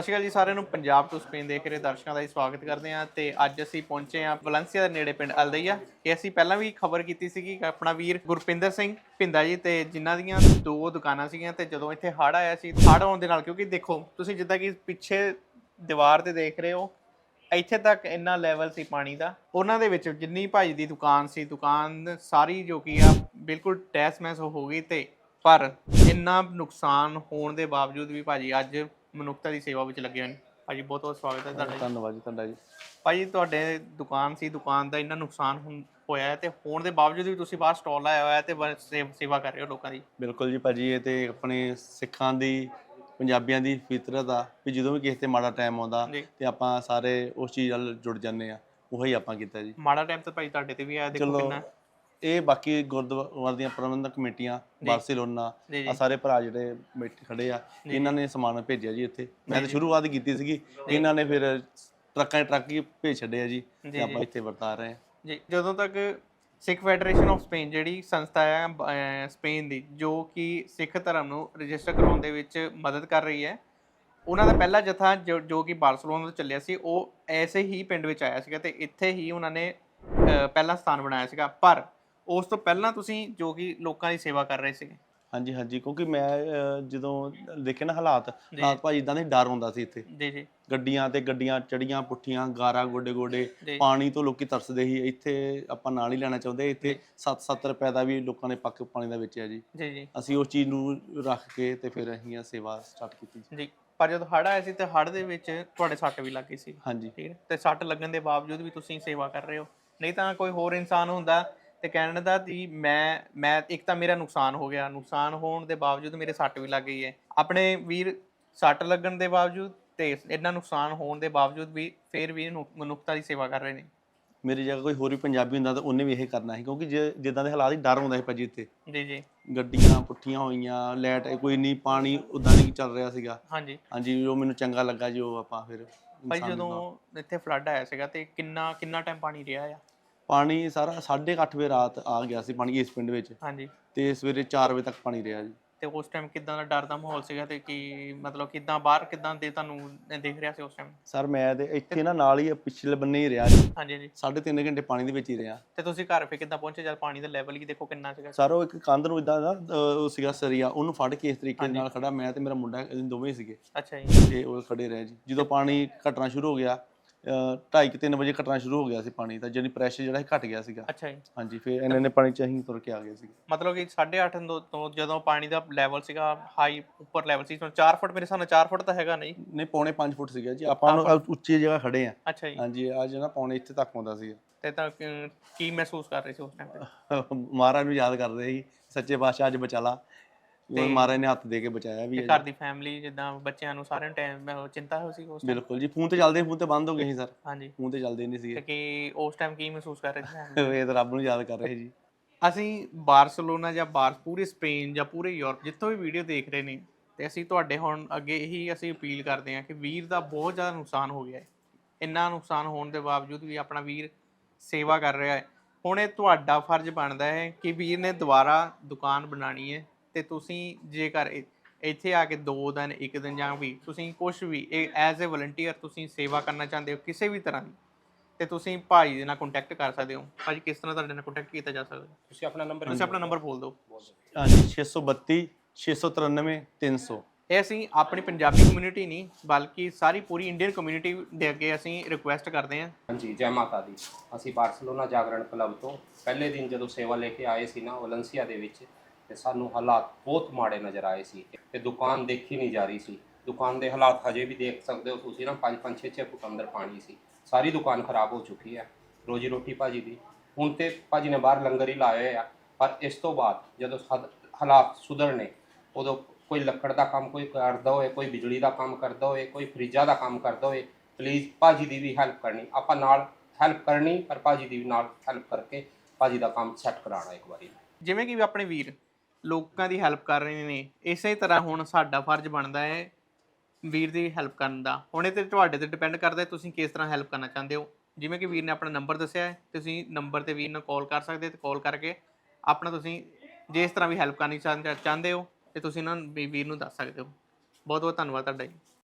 ਸਤਿ ਸ਼੍ਰੀ ਅਕਾਲ ਜੀ ਸਾਰਿਆਂ ਨੂੰ। ਪੰਜਾਬ ਤੋਂ ਸਪੇਨ ਦੇਖ ਰਹੇ ਦਰਸ਼ਕਾਂ ਦਾ ਜੀ ਸਵਾਗਤ ਕਰਦੇ ਹਾਂ ਤੇ ਅੱਜ ਅਸੀਂ ਪਹੁੰਚੇ ਹਾਂ ਵਲੈਂਸੀਆ ਦੇ ਨੇੜੇ ਪਿੰਡ ਅਲਦਈਆ ਇਹ ਅਸੀਂ ਪਹਿਲਾਂ ਵੀ ਖਬਰ ਕੀਤੀ ਸੀਗੀ ਕਿ ਆਪਣਾ ਵੀਰ ਗੁਰਪਿੰਦਰ ਸਿੰਘ ਭਿੰਦਾ ਜੀ ਤੇ ਜਿਨ੍ਹਾਂ ਦੀਆਂ ਦੋ ਦੁਕਾਨਾਂ ਸੀਗੀਆਂ ਤੇ ਜਦੋਂ ਇੱਥੇ ਹੜ੍ਹ ਆਇਆ ਸੀ, ਹੜ੍ਹ ਆਉਣ ਦੇ ਨਾਲ, ਕਿਉਂਕਿ ਦੇਖੋ, ਤੁਸੀਂ ਜਿੱਦਾਂ ਕਿ ਪਿੱਛੇ ਦੀਵਾਰ ਤੇ ਦੇਖ ਰਹੇ ਹੋ, ਇੱਥੇ ਤੱਕ ਇੰਨਾ ਲੈਵਲ ਸੀ ਪਾਣੀ ਦਾ। ਉਹਨਾਂ ਦੇ ਵਿੱਚ ਜਿੰਨੀ ਭਾਜੀ ਦੀ ਦੁਕਾਨ ਸੀ, ਦੁਕਾਨ ਸਾਰੀ ਜੋ ਕੀ ਆ, ਬਿਲਕੁਲ ਟੈਸ ਮੈਸ ਹੋ ਗਈ ਤੇ ਪਰ ਇੰਨਾ ਨੁਕਸਾਨ ਹੋਣ ਦੇ ਬਾਵਜੂਦ ਵੀ ਭਾਜੀ ਅੱਜ ਮਨੁੱਖਤਾ ਦੀ ਸੇਵਾ ਵਿੱਚ ਲੱਗੇ ਹੋਏ ਨੇ। ਭਾਜੀ ਬਹੁਤ ਬਹੁਤ ਸਵਾਗਤ ਹੈ ਤੁਹਾਡਾ ਜੀ। ਧੰਨਵਾਦ ਜੀ ਤੁਹਾਡਾ ਜੀ। ਭਾਜੀ ਤੁਹਾਡੇ ਦੁਕਾਨ ਸੀ ਦੁਕਾਨ ਦਾ ਇੰਨਾ ਨੁਕਸਾਨ ਹੁਣ- ਹੋਇਆ ਹੈ ਤੇ ਹੋਣ ਦੇ ਬਾਵਜੂਦ ਵੀ ਤੁਸੀਂ ਬਾਹਰ ਸਟਾਲ ਲਾਇਆ ਹੋਇਆ ਹੈ ਤੇ ਸੇ- ਸੇਵਾ ਕਰ ਰਹੇ ਹੋ ਲੋਕਾਂ ਦੀ। ਬਿਲਕੁਲ ਜੀ ਭਾਜੀ ਇਹ ਤੇ ਆਪਣੇ ਸਿੱਖਾਂ ਦੀ ਪੰਜਾਬੀਆਂ ਦੀ ਫਿਤਰਤ ਆ ਵੀ ਜਦੋਂ ਵੀ ਕਿਸੇ ਤੇ ਮਾੜਾ ਟਾਈਮ ਆਉਂਦਾ ਜੀ। ਤੇ ਆਪਾਂ ਸਾਰੇ ਉਸ ਚੀਜ਼ ਨਾਲ ਜੁੜ ਜਾਂਦੇ ਆ ਉਹੀ ਆਪਾਂ ਕੀਤਾ ਜੀ। ਮਾੜਾ ਟਾਈਮ ਤਾਂ ਭਾਈ ਤੁਹਾਡੇ ਤੇ ਵੀ ਆਇਆ ਦੇਖੋ ਚਲੋ ਕਿੰਨਾ ਇਹ ਬਾਕੀ ਗੁਰਦੁਆਰਾ ਦੀਆਂ ਪ੍ਰਬੰਧਕ ਕਮੇਟੀਆਂ ਬਾਰਸੀਲੋਨਾ ਜੀ ਆ ਸਾਰੇ ਭਰਾ ਜਿਹੜੇ ਬੈਠੇ ਖੜੇ ਆ ਇਹਨਾਂ ਨੇ ਸਮਾਨ ਭੇਜਿਆ ਜੀ ਇੱਥੇ। ਮੈਂ ਤਾਂ ਸ਼ੁਰੂਆਤ ਕੀਤੀ ਸੀਗੀ ਇਹਨਾਂ ਨੇ ਫਿਰ ਟਰੱਕਾਂ 'ਚ ਟਰੱਕ ਹੀ ਭੇਜ ਛੱਡੇ ਆ ਜੀ ਤੇ ਆਪਾਂ ਇੱਥੇ ਵਰਤਾ ਰਹੇ ਆ ਜੀ ਜਦੋਂ ਤੱਕ ਸਿੱਖ ਫੈਡਰੇਸ਼ਨ ਆਫ ਸਪੇਨ ਜਿਹੜੀ ਸੰਸਥਾ ਹੈ ਅਹ, ਸਪੇਨ ਦੀ ਜੋ ਕਿ ਸਿੱਖ ਧਰਮ ਨੂੰ ਰਜਿਸਟਰ ਕਰਾਉਣ ਦੇ ਵਿੱਚ ਮਦਦ ਕਰ ਰਹੀ ਹੈ ਉਹਨਾਂ ਦਾ ਪਹਿਲਾ ਜਥਾ ਜੋ ਜੋ ਕਿ ਬਾਰਸਲੋਨਾ ਤੋਂ ਚੱਲਿਆ ਸੀ ਉਹ ਐਸੇ ਹੀ ਪਿੰਡ ਵਿੱਚ ਆਇਆ ਸੀਗਾ ਤੇ ਇੱਥੇ ਹੀ ਉਹਨਾਂ ਨੇ ਅਹ, ਪਹਿਲਾ ਸਥਾਨ ਬਣਾਇਆ ਸੀਗਾ। ਪਰ ਉਸ ਤੋਂ ਪਹਿਲਾਂ ਤੁਸੀਂ ਜੋ ਕਿ ਲੋਕਾਂ ਦੀ ਸੇਵਾ ਕਰ ਰਹੇ ਸੀਗੇ? ਹਾਂਜੀ ਹਾਂਜੀ ਕਿਉਂਕਿ ਮੈਂ ਅਹ, ਜਦੋਂ ਦੇਖੇ ਨਾ ਹਾਲਾਤ ਹਾਲਾਤ ਭਾਜੀ ਇਦਾਂ ਦੇ ਡਰ ਹੁੰਦਾ ਸੀ ਇੱਥੇ। ਜੀ ਜੀ। ਗੱਡੀਆਂ ਤੇ ਗੱਡੀਆਂ ਚੜੀਆਂ ਪੁੱਠੀਆਂ ਗਾਰਾ ਗੋਡੇ ਗੋਡੇ ਜੀ। ਪਾਣੀ ਤੋਂ ਲੋਕੀ ਤਰਸਦੇ ਸੀ। ਇੱਥੇ ਆਪਾਂ ਨਾਲ ਹੀ ਲੈਣਾ ਚਾਹੁੰਦੇ ਇੱਥੇ 7-7 ਰੁਪਏ ਦਾ ਵੀ ਲੋਕਾਂ ਨੇ ਪੱਕ ਪਾਣੀ ਦਾ ਵੇਚਿਆ ਜੀ। ਜੀ ਜੀ। ਅਸੀਂ ਉਸ ਚੀਜ਼ ਨੂੰ ਰੱਖ ਕੇ ਤੇ ਫਿਰ ਅਸੀਂ ਇਹ ਸੇਵਾ ਸਟਾਰਟ ਕੀਤੀ ਜੀ। ਜੀ। ਪਰ ਜਦੋਂ ਹੜ੍ਹ ਆਇਆ ਸੀ ਤੇ ਹੜ੍ਹ ਦੇ ਵਿੱਚ ਤੁਹਾਡੇ ਸੱਟ ਵੀ ਲੱਗੀ ਸੀ। ਹਾਂਜੀ। ਠੀਕ ਹੈ ਤੇ ਸੱਟ ਲੱਗਣ ਦੇ ਬਾਵਜੂਦ ਵੀ ਤੁਸੀਂ ਸੇਵਾ ਕਰ ਰਹੇ ਹੋ। ਨਹੀਂ ਤਾਂ ਕੋਈ ਹੋਰ ਇਨਸਾਨ ਹੁੰਦਾ ਤੇ ਕਹਿਣ ਦਾ ਕਿ ਮੈਂ ਮੈਂ ਇੱਕ ਤਾਂ ਮੇਰਾ ਨੁਕਸਾਨ ਹੋ ਗਿਆ। ਨੁਕਸਾਨ ਹੋਣ ਦੇ ਬਾਵਜੂਦ ਮੇਰੇ ਸੱਟ ਵੀ ਲੱਗ ਗਈ ਹੈ ਆਪਣੇ ਵੀਰ ਸੱਟ ਲੱਗਣ ਦੇ ਬਾਵਜੂਦ ਤੇ ਇੰਨਾ ਨੁਕਸਾਨ ਹੋਣ ਦੇ ਬਾਵਜੂਦ ਵੀ ਫਿਰ ਵੀ ਮਨੁੱਖਤਾ ਦੀ ਸੇਵਾ ਕਰ ਰਹੇ ਨੇ। ਮੇਰੀ ਜਗ੍ਹਾ ਕੋਈ ਹੋਰ ਵੀ ਪੰਜਾਬੀ ਹੁੰਦਾ ਤਾਂ ਉਹਨੇ ਵੀ ਇਹ ਕਰਨਾ ਸੀ ਕਿਉਂਕਿ ਜੇ ਜਿੱਦਾਂ ਦੇ ਹਾਲਾਤ ਸੀ ਡਰ ਹੁੰਦਾ ਸੀ ਭਾਜੀ ਇੱਥੇ। ਜੀ ਜੀ। ਗੱਡੀਆਂ ਪੁੱਠੀਆਂ ਹੋਈਆਂ ਲਾਈਟ ਕੋਈ ਨਹੀਂ ਪਾਣੀ ਉਦਾਂ ਨਹੀਂ ਚੱਲ ਰਿਹਾ ਸੀਗਾ। ਹਾਂਜੀ। ਹਾਂਜੀ ਜੋ ਮੈਨੂੰ ਚੰਗਾ ਲੱਗਾ ਜੋ ਆਪਾਂ ਫਿਰ ਭਾਈ ਜਦੋਂ ਇੱਥੇ ਫਲੱਡ ਆਇਆ ਸੀਗਾ ਤੇ ਕਿੰਨਾ ਕਿੰਨਾ ਟਾਈਮ ਪਾਣੀ ਰਿਹਾ ਆ? ਪਾਣੀ ਸਾਰਾ 8:30 ਵਜੇ ਰਾਤ ਆ ਗਿਆ ਸੀ ਪਾਣੀ ਇਸ ਪਿੰਡ ਵਿੱਚ। ਹਾਂਜੀ। ਤੇ ਸਵੇਰੇ 4 ਵਜੇ ਤੱਕ ਪਾਣੀ ਰਿਹਾ ਜੀ। ਤੇ ਉਸ ਟਾਈਮ ਕਿਦਾਂ ਦਾ ਡਰ ਦਾ ਮਾਹੌਲ ਸੀਗਾ ਤੇ ਕੀ ਮਤਲਬ ਕਿਦਾਂ ਬਾਹਰ ਕਿਦਾਂ ਦੇ ਤੁਹਾਨੂੰ ਦਿਖ ਰਿਹਾ ਸੀ ਉਸ ਟਾਈਮ ਸਰ ਮੈਂ ਤੇ ਇੱਥੇ ਨਾ ਨਾਲ ਹੀ ਪਿਛਲੇ ਬੰਨੇ ਹੀ ਰਿਹਾ ਜੀ। ਹਾਂਜੀ ਜੀ ਸਾਢੇ ਤਿੰਨ ਘੰਟੇ ਪਾਣੀ ਦੇ ਵਿੱਚ ਹੀ ਰਿਹਾ। ਤੇ ਤੁਸੀਂ ਘਰ ਫੇ ਕਿੱਦਾਂ ਪਹੁੰਚੇ? ਜਦ ਪਾਣੀ ਦਾ ਲੈਵਲ ਹੀ ਦੇਖੋ ਕਿੰਨਾ ਸੀਗਾ। ਸਰ ਉਹ ਇੱਕ ਕੰਧ ਨੂੰ ਇਦਾਂ ਨਾ ਉਹ ਸੀਗਾ ਸਰੀਆ ਉਹਨੂੰ ਫੜ ਕੇ ਇਸ ਤਰੀਕੇ ਨਾਲ ਖੜਾ। ਮੈਂ ਤੇ ਮੇਰਾ ਮੁੰਡਾ ਦੋਵੇਂ ਸੀਗੇ। ਅੱਛਾ ਜੀ। ਤੇ ਉਹ ਖੜੇ ਰਹੇ ਜੀ। ਜਦੋਂ ਪਾਣੀ ਘਟਣਾ ਸ਼ੁਰੂ ਹੋ ਗਿਆ 2:30 3 ਵਜੇ ਘਟਣਾ ਸ਼ੁਰੂ ਹੋ ਗਿਆ ਸੀ ਪਾਣੀ ਤਾਂ ਜਿਹੜੀ ਪ੍ਰੈਸ਼ਰ ਜਿਹੜਾ ਸੀ ਘਟ ਗਿਆ ਸੀਗਾ। ਅੱਛਾ ਜੀ। ਹਾਂਜੀ ਫਿਰ ਇਹਨਾਂ ਨੇ ਪਾਣੀ ਚ ਅਸੀਂ ਤੁਰ ਕੇ ਆ ਗਏ ਸੀਗੇ ਮਤਲਬ ਕਿ 8.5 ਤੋਂ ਤੋਂ ਜਦੋਂ ਪਾਣੀ ਦਾ ਲੈਵਲ ਸੀਗਾ ਹਾਈ ਉੱਪਰ ਲੈਵਲ ਸੀ 4 ਫੁੱਟ ਮੇਰੇ ਨਾਲ 4 ਫੁੱਟ ਤਾਂ ਹੈਗਾ ਨਹੀਂ। ਨਹੀਂ ਪੌਣੇ 5 ਫੁੱਟ ਸੀਗਾ ਜੀ। ਆਪਾਂ ਉੱਚੀ ਜਗ੍ਹਾ ਖੜੇ ਆ। ਅੱਛਾ ਜੀ। ਹਾਂਜੀ ਅੱਜ ਨਾ ਪੌਣੇ ਇੱਥੇ ਤੱਕ ਆਉਂਦਾ ਸੀ ਤੇ ਤਾਂ ਕਿ- ਮਹਿਸੂਸ ਕਰ ਰਹੇ ਸੀ ਉਸ ਟਾਈਮ ਤੇ? ਮਹਾਰਾਜ ਨੂੰ ਯਾਦ ਕਰਦੇ ਸੀ ਸੱਚੇ ਪਾਤਸ਼ਾਹ ਅੱਜ ਬਚਾ ਲਾ। ਉਹ ਮਹਾਰਾਜ ਨੇ ਹੱਥ ਦੇ ਕੇ ਬਚਾਇਆ ਵੀ ਹੈ ਘਰ ਦੀ ਫੈਮਿਲੀ ਜਿੱਦਾਂ ਬੱਚਿਆਂ ਨੂੰ ਸਾਰਿਆਂ ਟਾਈਮ ਚਿੰਤਾ ਹੋ ਸੀ ਉਸ? ਬਿਲਕੁਲ ਜੀ ਫੋਨ ਤੇ ਚੱਲਦੇ ਫੋਨ ਤੇ ਬੰਦ ਹੋ ਗਏ ਸੀ ਸਰ। ਹਾਂਜੀ। ਫੋਨ ਤੇ ਚੱਲਦੇ ਨਹੀਂ ਸੀਗੇ। ਕਿ ਉਸ ਟਾਈਮ ਕੀ ਮਹਿਸੂਸ ਕਰ ਰਹੇ ਸੀ? ਇਹ ਤਾਂ ਰੱਬ ਨੂੰ ਯਾਦ ਕਰ ਰਹੇ ਜੀ। ਅਸੀਂ ਬਾਰਸਲੋਨਾ ਜਾਂ ਬਾਰ ਪੂਰੇ ਸਪੇਨ ਜਾਂ ਪੂਰੇ ਯੂਰਪ ਜਿੱਥੋਂ ਵੀ ਵੀਡੀਓ ਦੇਖ ਰਹੇ ਨੇ ਤੇ ਅਸੀਂ ਤੁਹਾਡੇ ਹੁਣ ਅੱਗੇ ਇਹੀ ਅਸੀਂ ਅਪੀਲ ਕਰਦੇ ਹਾਂ ਕਿ ਵੀਰ ਦਾ ਬਹੁਤ ਜ਼ਿਆਦਾ ਨੁਕਸਾਨ ਹੋ ਗਿਆ ਹੈ। ਇੰਨਾ ਨੁਕਸਾਨ ਹੋਣ ਦੇ ਬਾਵਜੂਦ ਵੀ ਆਪਣਾ ਵੀਰ ਸੇਵਾ ਕਰ ਰਿਹਾ ਹੈ। ਹੁਣ ਇਹ ਤੁਹਾਡਾ ਫਰਜ਼ ਬਣਦਾ ਹੈ ਕਿ ਵੀਰ ਨੇ ਦੁਬਾਰਾ ਦੁਕਾਨ ਬਣਾਣੀ ਹੈ ਤੇ ਤੁਸੀਂ ਜੇਕਰ ਇੱਥੇ ਆ ਕੇ ਦੋ ਦਿਨ ਇੱਕ ਦਿਨ ਜਾਂ ਵੀ ਤੁਸੀਂ ਕੁਝ ਵੀ ਇਹ ਐਜ਼ ਅ ਵਲੰਟੀਅਰ ਤੁਸੀਂ ਸੇਵਾ ਕਰਨਾ ਚਾਹੁੰਦੇ ਹੋ ਕਿਸੇ ਵੀ ਤਰ੍ਹਾਂ ਦੀ ਤੇ ਤੁਸੀਂ ਭਾਈ ਦੇ ਨਾਲ ਕੰਟੈਕਟ ਕਰ ਸਕਦੇ ਹੋ। ਭਾਜੀ ਕਿਸ ਤਰ੍ਹਾਂ ਤੁਹਾਡੇ ਨਾਲ ਕੰਟੈਕਟ ਕੀਤਾ ਜਾ ਸਕਦਾ? ਤੁਸੀਂ ਆਪਣਾ ਨੰਬਰ ਤੁਸੀਂ ਆਪਣਾ ਨੰਬਰ ਬੋਲ ਦਿਓ। ਹਾਂਜੀ 632 693 300 ਇਹ ਅਸੀਂ ਆਪਣੀ ਪੰਜਾਬੀ ਕਮਿਊਨਿਟੀ ਨਹੀਂ ਬਲਕਿ ਸਾਰੀ ਪੂਰੀ ਇੰਡੀਅਨ ਕਮਿਊਨਿਟੀ ਦੇ ਅੱਗੇ ਅਸੀਂ ਰਿਕੁਐਸਟ ਕਰਦੇ ਹਾਂ। ਹਾਂਜੀ ਜੈ ਮਾਤਾ ਦੀ। ਅਸੀਂ ਬਾਰਸਲੋਨਾ ਜਾਗਰਣ ਕਲੱਬ ਤੋਂ ਪਹਿਲੇ ਦਿਨ ਜਦੋਂ ਸੇਵਾ ਲੈ ਕੇ ਆਏ ਸੀ ਨਾ ਵਲੰਸੀਆ ਦੇ ਵਿੱਚ ਤੇ ਸਾਨੂੰ ਹਾਲਾਤ ਬਹੁਤ ਮਾੜੇ ਨਜ਼ਰ ਆਏ ਸੀ ਤੇ ਦੁਕਾਨ ਦੇਖੀ ਨਹੀਂ ਜਾ ਰਹੀ ਸੀ। ਦੁਕਾਨ ਦੇ ਹਾਲਾਤ ਹਜੇ ਵੀ ਦੇਖ ਸਕਦੇ ਹੋ ਤੁਸੀਂ ਨਾ 5 5 6 6 ਫੁੱਟ ਅੰਦਰ ਪਾਣੀ ਸੀ। ਸਾਰੀ ਦੁਕਾਨ ਖਰਾਬ ਹੋ ਚੁੱਕੀ ਹੈ। ਰੋਜੀ ਰੋਟੀ ਭਾਜੀ ਦੀ। ਹੁਣ ਤੇ ਭਾਜੀ ਨੇ ਬਾਹਰ ਲੰਗਰ ਹੀ ਲਾਏ ਹੋਏ ਆ। ਪਰ ਇਸ ਤੋਂ ਬਾਅਦ ਜਦੋਂ ਹਾਲਾਤ ਸੁਧਰਨੇ ਉਦੋਂ ਕੋਈ ਲੱਕੜ ਦਾ ਕੰਮ ਕੋਈ ਕਰਦਾ ਹੋਏ, ਕੋਈ ਬਿਜਲੀ ਦਾ ਕੰਮ ਕਰਦਾ ਹੋਏ, ਕੋਈ ਫਰਿੱਜਾਂ ਦਾ ਕੰਮ ਕਰਦਾ ਹੋਏ ਪਲੀਜ਼ ਭਾਜੀ ਦੀ ਵੀ ਹੈਲਪ ਕਰਨੀ। ਆਪਾਂ ਨਾਲ ਹੈਲਪ ਕਰਨੀ, ਪਰ ਭਾਜੀ ਦੀ ਨਾਲ ਹੈਲਪ ਕਰਕੇ ਭਾਜੀ ਦਾ ਕੰਮ ਸੈੱਟ ਕਰਾਉਣਾ ਇੱਕ ਵਾਰੀ। ਜਿਵੇਂ ਕਿ ਵੀ ਆਪਣੇ ਵੀਰ ਲੋਕਾਂ ਦੀ ਹੈਲਪ ਕਰ ਰਹੇ ਨੇ। ਇਸੇ ਤਰ੍ਹਾਂ ਹੁਣ ਸਾਡਾ ਫਰਜ਼ ਬਣਦਾ ਹੈ ਵੀਰ ਦੀ ਹੈਲਪ ਕਰਨ ਦਾ। ਹੁਣ ਇਹ ਤੇ ਤੁਹਾਡੇ ਤੇ ਡਿਪੈਂਡ ਕਰਦਾ ਹੈ, ਤੁਸੀਂ ਕਿਸ ਤਰ੍ਹਾਂ ਹੈਲਪ ਕਰਨਾ ਚਾਹੁੰਦੇ ਹੋ? ਜਿਵੇਂ ਕਿ ਵੀਰ ਨੇ ਆਪਣਾ ਨੰਬਰ ਦੱਸਿਆ ਹੈ, ਤੁਸੀਂ ਨੰਬਰ ਤੇ ਵੀਰ ਨੂੰ ਕਾਲ ਕਰ ਸਕਦੇ ਹੋ ਤੇ ਕਾਲ ਕਰਕੇ ਆਪਣਾ ਤੁਸੀਂ ਜਿਸ ਤਰ੍ਹਾਂ ਵੀ ਹੈਲਪ ਕਰਨੀ ਚਾਹੁੰਦੇ ਚਾਹੁੰਦੇ ਹੋ, ਤੇ ਤੁਸੀਂ ਇਹਨਾਂ ਨੂੰ ਵੀਰ ਨੂੰ ਦੱਸ ਸਕਦੇ ਹੋ। ਬਹੁਤ ਬਹੁਤ ਧੰਨਵਾਦ ਤੁਹਾਡਾ ਜੀ।